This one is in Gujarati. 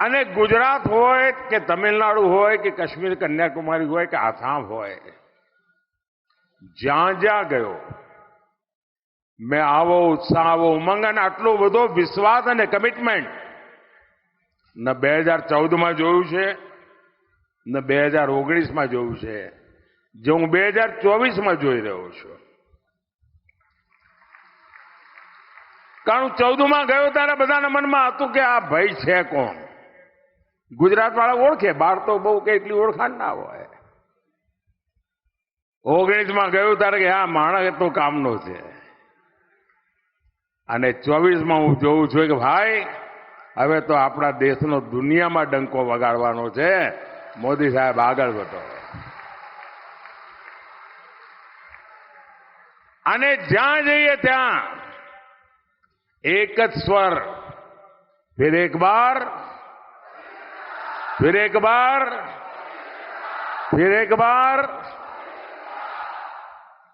અને ગુજરાત હોય કે તમિલનાડુ હોય કે કાશ્મીર કન્યાકુમારી હોય કે આસામ હોય, જ્યાં જ્યાં ગયો, મેં આવો ઉત્સાહ, આવો ઉમંગ અને આટલો બધો વિશ્વાસ અને કમિટમેન્ટ ન બે હજાર ચૌદમાં જોયું છે, ન બે હજાર ઓગણીસમાં જોયું છે, જે હું બે હજાર ચોવીસમાં જોઈ રહ્યો છું. કારણ ચૌદમાં ગયો ત્યારે બધાના મનમાં હતું કે આ ભાઈ છે કોણ? ગુજરાત વાળા ઓળખે, બહાર તો બહુ કે એટલી ઓળખાણ ના હોય. ઓગણીસમાં ગયું ત્યારે કે આ માણસ તો કામનો છે. અને ચોવીસમાં હું જોઉં છું કે, ભાઈ, હવે તો આપણા દેશનો દુનિયામાં ડંકો વગાડવાનો છે. મોદી સાહેબ આગળ વધો. અને જ્યાં જઈએ ત્યાં એક જ સ્વર. ફિર એક બાર फिर एक बार फिर एक बार